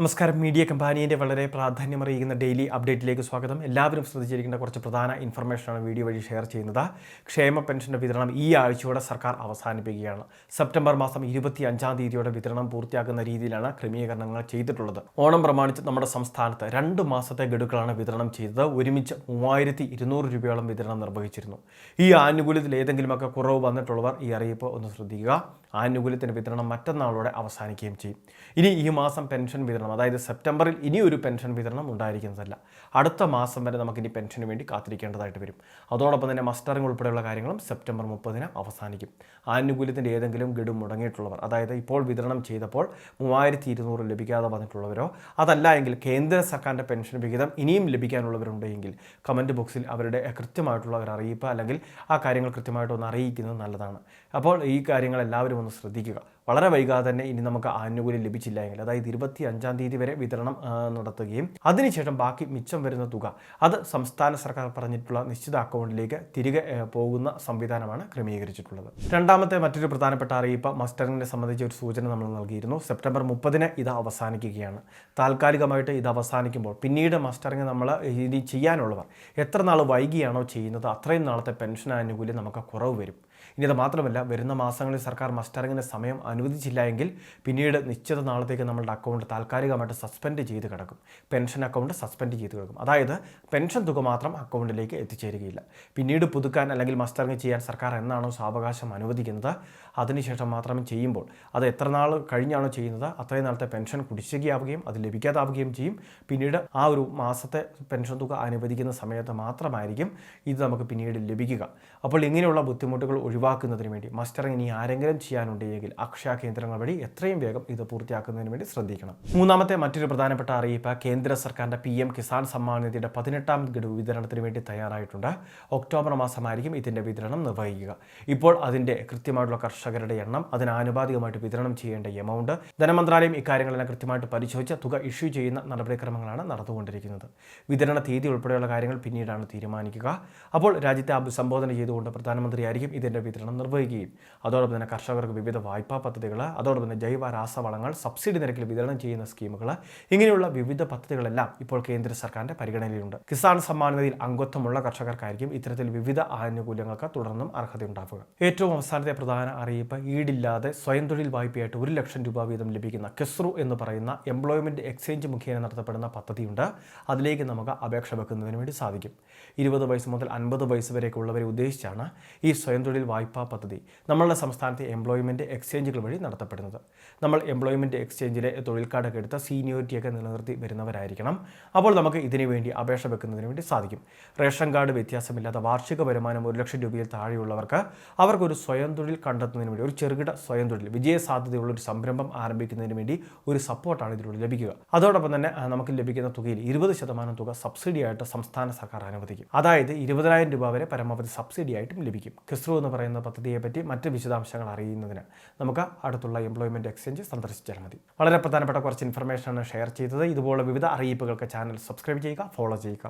നമസ്കാരം. മീഡിയ കമ്പാനിയുടെ വളരെ പ്രാധാന്യമറിയിക്കുന്ന ഡെയിലി അപ്ഡേറ്റിലേക്ക് സ്വാഗതം. എല്ലാവരും ശ്രദ്ധിച്ചിരിക്കേണ്ട കുറച്ച് പ്രധാന ഇൻഫർമേഷനാണ് വീഡിയോ വഴി ഷെയർ ചെയ്യുന്നത്. ക്ഷേമ പെൻഷന്റെ വിതരണം ഈ ആഴ്ചയോടെ സർക്കാർ അവസാനിപ്പിക്കുകയാണ്. സെപ്റ്റംബർ മാസം ഇരുപത്തി അഞ്ചാം തീയതിയോടെ വിതരണം പൂർത്തിയാക്കുന്ന രീതിയിലാണ് ക്രമീകരണങ്ങൾ ചെയ്തിട്ടുള്ളത്. ഓണം പ്രമാണിച്ച് നമ്മുടെ സംസ്ഥാനത്ത് രണ്ട് മാസത്തെ ഗഡുക്കളാണ് വിതരണം ചെയ്തത്. ഒരുമിച്ച് മൂവായിരത്തി ഇരുന്നൂറ് രൂപയോളം വിതരണം നിർവഹിച്ചിരുന്നു. ഈ ആനുകൂല്യത്തിൽ ഏതെങ്കിലുമൊക്കെ കുറവ് വന്നിട്ടുള്ളവർ ഈ അറിയിപ്പ് ഒന്ന് ശ്രദ്ധിക്കുക. ആനുകൂല്യത്തിന്റെ വിതരണം മറ്റന്നാളോടെ അവസാനിക്കുകയും ചെയ്യും. ഇനി ഈ മാസം പെൻഷൻ വിതരണം അതായത് സെപ്റ്റംബറിൽ ഇനി ഒരു പെൻഷൻ വിതരണം ഉണ്ടായിരിക്കുന്നതല്ല. അടുത്ത മാസം വരെ നമുക്കിനി പെൻഷന് വേണ്ടി കാത്തിരിക്കേണ്ടതായിട്ട് വരും. അതോടൊപ്പം തന്നെ മസ്റ്ററിംഗ് ഉൾപ്പെടെയുള്ള കാര്യങ്ങളും സെപ്റ്റംബർ മുപ്പതിന് അവസാനിക്കും. ആനുകൂല്യത്തിന്റെ ഏതെങ്കിലും ഗഡു മുടങ്ങിയിട്ടുള്ളവർ അതായത് ഇപ്പോൾ വിതരണം ചെയ്തപ്പോൾ മൂവായിരത്തി ഇരുന്നൂറ് ലഭിക്കാതെ വന്നിട്ടുള്ളവരോ അതല്ല എങ്കിൽ കേന്ദ്ര സർക്കാരിന്റെ പെൻഷൻ വിഹിതം ഇനിയും ലഭിക്കാനുള്ളവരുണ്ടെങ്കിൽ കമന്റ് ബോക്സിൽ അവരുടെ കൃത്യമായിട്ടുള്ള ഒരു അറിയിപ്പ് അല്ലെങ്കിൽ ആ കാര്യങ്ങൾ കൃത്യമായിട്ട് ഒന്ന് അറിയിക്കുന്നത് നല്ലതാണ്. അപ്പോൾ ഈ കാര്യങ്ങൾ എല്ലാവരും ഒന്ന് ശ്രദ്ധിക്കുക. വളരെ വൈകാതെ തന്നെ ഇനി നമുക്ക് ആനുകൂല്യം ലഭിച്ചില്ല എങ്കിൽ അതായത് ഇരുപത്തി അഞ്ചാം തീയതി വരെ വിതരണം നടത്തുകയും അതിനുശേഷം ബാക്കി മിച്ചം വരുന്ന തുക അത് സംസ്ഥാന സർക്കാർ പറഞ്ഞിട്ടുള്ള നിശ്ചിത അക്കൗണ്ടിലേക്ക് തിരികെ പോകുന്ന സംവിധാനമാണ് ക്രമീകരിച്ചിട്ടുള്ളത്. രണ്ടാമത്തെ മറ്റൊരു പ്രധാനപ്പെട്ട അറിയിപ്പ് മസ്റ്ററിങ്ങിനെ സംബന്ധിച്ച ഒരു സൂചന നമ്മൾ നൽകിയിരുന്നു. സെപ്റ്റംബർ മുപ്പതിന് ഇത് അവസാനിക്കുകയാണ്. താൽക്കാലികമായിട്ട് ഇത് അവസാനിക്കുമ്പോൾ പിന്നീട് മസ്റ്ററിങ് നമ്മൾ ഇനി ചെയ്യാനുള്ളവർ എത്ര നാൾ വൈകിയാണോ ചെയ്യുന്നത് അത്രയും നാളത്തെ പെൻഷൻ ആനുകൂല്യം നമുക്ക് കുറവ് വരും. ഇനി അത് മാത്രമല്ല വരുന്ന മാസങ്ങളിൽ സർക്കാർ മസ്റ്ററിങ്ങിന് സമയം അനുവദിച്ചില്ല എങ്കിൽ പിന്നീട് നിശ്ചിത നാളത്തേക്ക് നമ്മളുടെ അക്കൗണ്ട് താൽക്കാലികമായിട്ട് സസ്പെൻഡ് ചെയ്ത് കിടക്കും. പെൻഷൻ അക്കൗണ്ട് സസ്പെൻഡ് ചെയ്ത് കിടക്കും. അതായത് പെൻഷൻ തുക മാത്രം അക്കൗണ്ടിലേക്ക് എത്തിച്ചേരുകയില്ല. പിന്നീട് പുതുക്കാൻ അല്ലെങ്കിൽ മസ്റ്ററിങ് ചെയ്യാൻ സർക്കാർ എന്നാണോ സാവകാശം അനുവദിക്കുന്നത് അതിനുശേഷം മാത്രം ചെയ്യുമ്പോൾ അത് എത്ര നാൾ കഴിഞ്ഞാണോ ചെയ്യുന്നത് അത്രയും നാളത്തെ പെൻഷൻ കുടിശ്ശികയാവുകയും അത് ലഭിക്കാതാവുകയും ചെയ്യും. പിന്നീട് ആ ഒരു മാസത്തെ പെൻഷൻ തുക അനുവദിക്കുന്ന സമയത്ത് മാത്രമായിരിക്കും ഇത് നമുക്ക് പിന്നീട് ലഭിക്കുക. അപ്പോൾ ഇങ്ങനെയുള്ള ബുദ്ധിമുട്ടുകൾ ഒഴിവാക്കുന്നതിന് വേണ്ടി മസ്റ്ററിങ് ഇനി ആരെങ്കിലും ചെയ്യാനുണ്ടെങ്കിൽ അക്ഷയ കേന്ദ്രങ്ങൾ വഴി എത്രയും വേഗം ഇത് പൂർത്തിയാക്കുന്നതിന് വേണ്ടി ശ്രദ്ധിക്കണം. മൂന്നാമത്തെ മറ്റൊരു പ്രധാനപ്പെട്ട അറിയിപ്പ് കേന്ദ്ര സർക്കാരിന്റെ പി എം കിസാൻ സമ്മാൻ നിധിയുടെ പതിനെട്ടാം ഗഡു വിതരണത്തിന് വേണ്ടി തയ്യാറായിട്ടുണ്ട്. ഒക്ടോബർ മാസമായിരിക്കും ഇതിന്റെ വിതരണം നിർവഹിക്കുക. ഇപ്പോൾ അതിന്റെ കൃത്യമായിട്ടുള്ള കർഷകരുടെ എണ്ണം അതിനാനുപാതികമായിട്ട് വിതരണം ചെയ്യേണ്ട എമൗണ്ട് ധനമന്ത്രാലയം ഇക്കാര്യങ്ങളെല്ലാം കൃത്യമായിട്ട് പരിശോധിച്ച് തുക ഇഷ്യൂ ചെയ്യുന്ന നടപടിക്രമങ്ങളാണ് നടന്നുകൊണ്ടിരിക്കുന്നത്. വിതരണ തീയതി ഉൾപ്പെടെയുള്ള കാര്യങ്ങൾ പിന്നീടാണ് തീരുമാനിക്കുക. അപ്പോൾ രാജ്യത്തെ അഭിസംബോധന ചെയ്തുകൊണ്ട് പ്രധാനമന്ത്രിയായിരിക്കും ഇതിന്റെ വിതരണം നിർവഹിക്കുകയും. അതോടൊപ്പം തന്നെ കർഷകർക്ക് വിവിധ വായ്പാ പദ്ധതികൾ അതോടൊപ്പം തന്നെ ജൈവ രാസവളങ്ങൾ സബ്സിഡി നിരക്കിൽ വിതരണം ചെയ്യുന്ന സ്കീമുകൾ ഇങ്ങനെയുള്ള വിവിധ പദ്ധതികളെല്ലാം ഇപ്പോൾ കേന്ദ്ര സർക്കാരിന്റെ പരിഗണനയിലുണ്ട്. കിസാൻ സമ്മാൻ നിധിയിൽ അംഗത്വമുള്ള കർഷകർക്കായിരിക്കും ഇത്തരത്തിൽ വിവിധ ആനുകൂല്യങ്ങൾക്ക് തുടർന്നും അർഹതയുണ്ടാവുക. ഏറ്റവും അവസാനത്തെ പ്രധാന അറിയിപ്പ് ഈടില്ലാതെ സ്വയം തൊഴിൽ വായ്പയായിട്ട് ഒരു ലക്ഷം രൂപ വീതം ലഭിക്കുന്ന കെസ്റു എന്ന് പറയുന്ന എംപ്ലോയ്മെന്റ് എക്സ്ചേഞ്ച് മുഖേന നടത്തപ്പെടുന്ന പദ്ധതിയുണ്ട്. അതിലേക്ക് നമുക്ക് അപേക്ഷ വെക്കുന്നതിന് വേണ്ടി സാധിക്കും. ഇരുപത് വയസ്സ് മുതൽ അൻപത് വയസ്സ് വരെയൊക്കെ ഉള്ളവരെ ഉദ്ദേശിച്ചാണ് ഈ സ്വയം തൊഴിൽ വായ്പാ പദ്ധതി നമ്മളുടെ സംസ്ഥാനത്തെ എംപ്ലോയ്മെന്റ് എക്സ്ചേഞ്ചുകൾ വഴി നടത്തപ്പെടുന്നത്. നമ്മൾ എംപ്ലോയ്മെന്റ് എക്സ്ചേഞ്ചിലെ തൊഴിൽ കാർഡൊക്കെ എടുത്ത സീനിയോറിറ്റിയൊക്കെ നിലനിർത്തി വരുന്നവരായിരിക്കണം. അപ്പോൾ നമുക്ക് ഇതിനു വേണ്ടി അപേക്ഷ വെക്കുന്നതിന് വേണ്ടി സാധിക്കും. റേഷൻ കാർഡ് വ്യത്യാസമില്ലാത്ത വാർഷിക വരുമാനം ഒരു ലക്ഷം രൂപയിൽ താഴെയുള്ളവർക്ക് അവർക്കൊരു സ്വയം തൊഴിൽ കണ്ടെത്തുന്നതിന് വേണ്ടി ഒരു ചെറുകിട സ്വയം തൊഴിൽ വിജയസാധ്യതയുള്ള ഒരു സംരംഭം ആരംഭിക്കുന്നതിന് വേണ്ടി ഒരു സപ്പോർട്ടാണ് ഇതിലൂടെ ലഭിക്കുക. അതോടൊപ്പം തന്നെ നമുക്ക് ലഭിക്കുന്ന തുകയിൽ ഇരുപത് ശതമാനം തുക സബ്സിഡിയായിട്ട് സംസ്ഥാന സർക്കാർ അനുവദിക്കും. അതായത് ഇരുപതിനായിരം രൂപ വരെ പരമാവധി സബ്സിഡിയായിട്ടും ലഭിക്കും. കിസ്റു എന്ന് പറയുന്ന പദ്ധതിയെ പറ്റി മറ്റ് വിശദാംശങ്ങൾ അറിയുന്നതിന് നമുക്ക് അടുത്തുള്ള എംപ്ലോയ്മെന്റ് എക്സ്ചേഞ്ച് സന്ദർശിച്ചാൽ മതി. വളരെ പ്രധാനപ്പെട്ട കുറച്ച് ഇൻഫർമേഷനാണ് ഷെയർ ചെയ്തത്. ഇതുപോലുള്ള വിവിധ അറിയിപ്പുകൾക്ക് ചാനൽ സബ്സ്ക്രൈബ് ചെയ്യുക ഫോളോ ചെയ്യുക.